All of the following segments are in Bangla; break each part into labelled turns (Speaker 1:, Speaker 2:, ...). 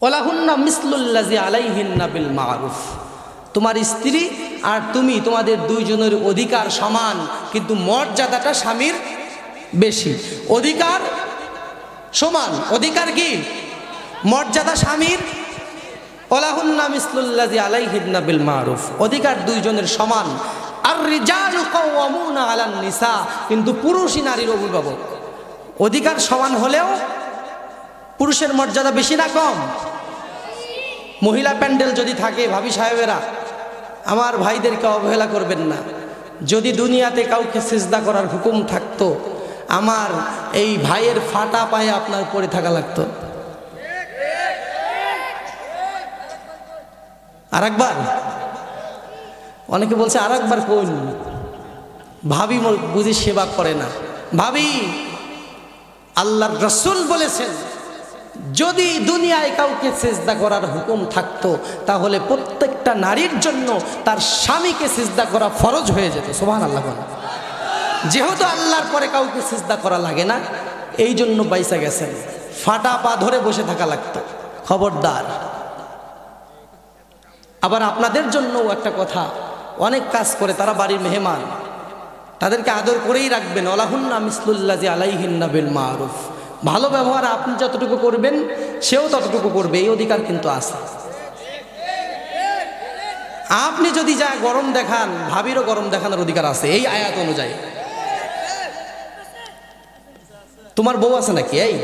Speaker 1: ওলাহুন্না মিসলুল্লাজি আলাইহিন্না বিল মারুফ। তোমার স্ত্রী আর তুমি তোমাদের দুইজনের অধিকার সমান, কিন্তু মর্যাদাটা স্বামীর বেশি। অধিকার সমান, অধিকার কি? মর্যাদা স্বামীর। ওলাহুন্না মিসলুল্লাজি আলাইহিন্না বিল মারুফ। অধিকার দুইজনের সমান। আর আলান নিসা, কিন্তু পুরুষই নারীর অভিভাবক। অধিকার সমান হলেও পুরুষের মর্যাদা বেশি না কম? মহিলা প্যান্ডেল যদি থাকে, ভাবি সাহেবেরা, আমার ভাইদেরকে অবহেলা করবেন না। যদি দুনিয়াতে কাউকে সিজদা করার হুকুম থাকতো, আমার এই ভাইয়ের ফাটা পায়ে আপনার পরে থাকা লাগতো। আর একবার অনেকে বলছে আর একবার কোন? ভাবি বুঝি সেবা করে না। ভাবি, আল্লাহর রসুল বলেছেন যদি দুনিয়ায় কাউকে সেজদা করার হুকুম থাকতো, তাহলে প্রত্যেকটা নারীর জন্য তার স্বামীকে সিজদা করা ফরজ হয়ে যেত। সোহান আল্লাহ যেহেতু আল্লাহর পরে কাউকে সিজদা করা লাগে না এই জন্য বাইসা গেছেন। ফাটা পা ধরে বসে থাকা লাগতো। খবরদার। আবার আপনাদের জন্যও একটা কথা, অনেক কাজ করে তারা বাড়ির মেহমান। তাদেরকে আদর করেই রাখবেন। অলাহুন্না মিসলুল্লাজি আলাইহিন্না বিল মারুফ। ভালো ব্যবহার আপনি যতটুকু করবেন, সেও ততটুকু করবে, এই অধিকার কিন্তু আছে। আপনি যদি যা গরম দেখান, ভাবিরও গরম দেখানোর অধিকার আছে, এই আয়াত অনুযায়ী। তোমার বউ আছে নাকি, এই?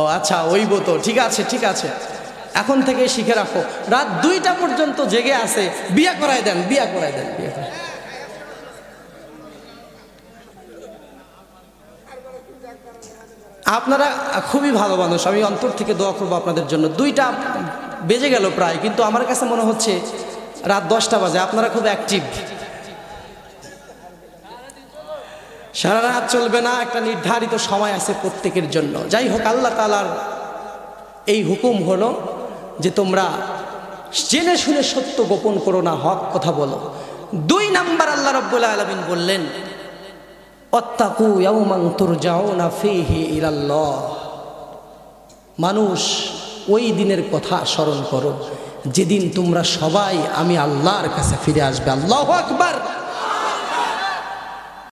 Speaker 1: ও আচ্ছা ওই তো, ঠিক আছে ঠিক আছে। এখন থেকে শিখে রাখো। রাত দুইটা পর্যন্ত জেগে আছে, বিয়া করাই দেন, বিয়া করাই দেন, বিয়া করাই আপনারা খুবই ভালো মানুষ, আমি অন্তর থেকে দোয়া করব আপনাদের জন্য। দুইটা বেজে গেল প্রায়, কিন্তু আমার কাছে মনে হচ্ছে রাত দশটা বাজে, আপনারা খুব অ্যাক্টিভ সারা রাত চলবে না, একটা নির্ধারিত সময় আছে প্রত্যেকের জন্য। যাই হোক, আল্লাহ তালার এই হুকুম হলো যে তোমরা জেনে শুনে সত্য গোপন করো না, হক কথা বলো। দুই নাম্বার আল্লাহ রব্বুল আলমিন বললেন অত্তাকু মানুষ ওই দিনের কথা স্মরণ করো। যেদিন তোমরা সবাই আমি আল্লাহর কাছে ফিরে আসবে, আল্লাহ আকবার